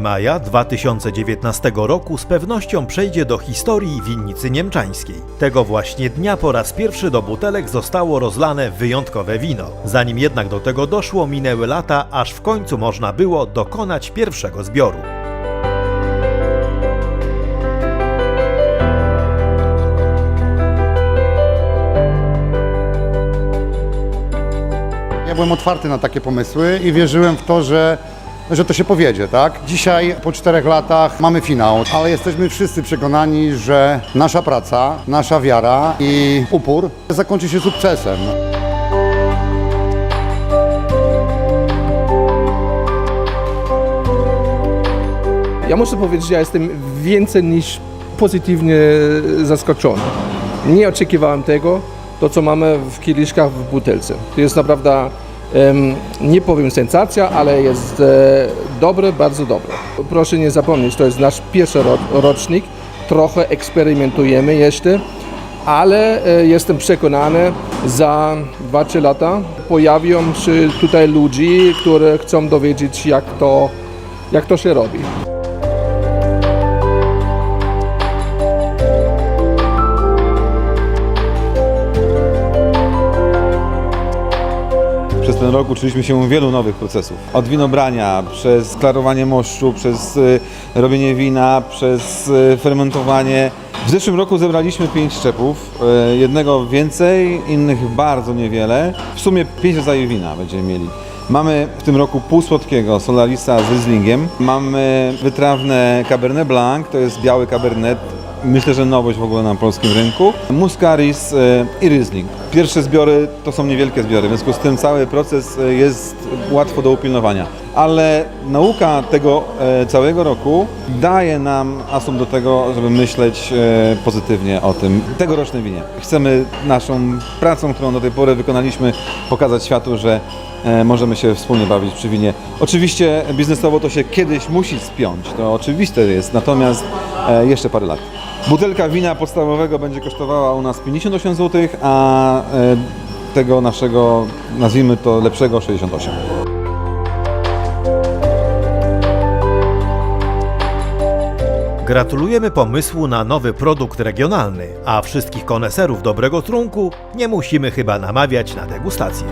maja 2019 roku z pewnością przejdzie do historii winnicy niemczańskiej. Tego właśnie dnia po raz pierwszy do butelek zostało rozlane wyjątkowe wino. Zanim jednak do tego doszło, minęły lata, aż w końcu można było dokonać pierwszego zbioru. Ja byłem otwarty na takie pomysły i wierzyłem w to, że, że to się powiedzie, tak? Dzisiaj po czterech latach mamy finał, ale jesteśmy wszyscy przekonani, że nasza praca, nasza wiara i upór zakończy się sukcesem. Ja muszę powiedzieć, że ja jestem więcej niż pozytywnie zaskoczony. Nie oczekiwałem tego, to co mamy w kieliszkach w butelce. To jest naprawdę, nie powiem sensacja, ale jest e, dobre, bardzo dobre. Proszę nie zapomnieć, to jest nasz pierwszy ro rocznik, trochę eksperymentujemy jeszcze, ale e, jestem przekonany, za 2-3 lata pojawią się tutaj ludzi, którzy chcą dowiedzieć, jak to, jak to się robi. Ten rok uczyliśmy się wielu nowych procesów. Od winobrania, przez klarowanie moszczu, przez y, robienie wina, przez y, fermentowanie. W zeszłym roku zebraliśmy pięć szczepów, y, jednego więcej, innych bardzo niewiele. W sumie pięć rodzajów wina będziemy mieli. Mamy w tym roku półsłodkiego Solarisa z Rieslingiem. Mamy wytrawne Cabernet Blanc, to jest biały Cabernet, Myślę, że nowość w ogóle na polskim rynku. Muscaris i Riesling. Pierwsze zbiory to są niewielkie zbiory, w związku z tym cały proces e, jest łatwo do upilnowania. Ale nauka tego e, całego roku daje nam asum do tego, żeby myśleć e, pozytywnie o tym tegorocznym winie. Chcemy naszą pracą, którą do tej pory wykonaliśmy, pokazać światu, że możemy się wspólnie bawić przy winie. Oczywiście biznesowo to się kiedyś musi spiąć, to oczywiste jest, natomiast jeszcze parę lat. Butelka wina podstawowego będzie kosztowała u nas 58 zł, a e, tego naszego, nazwijmy to lepszego, 68. Gratulujemy pomysłu na nowy produkt regionalny, a wszystkich koneserów dobrego trunku nie musimy chyba namawiać na degustację.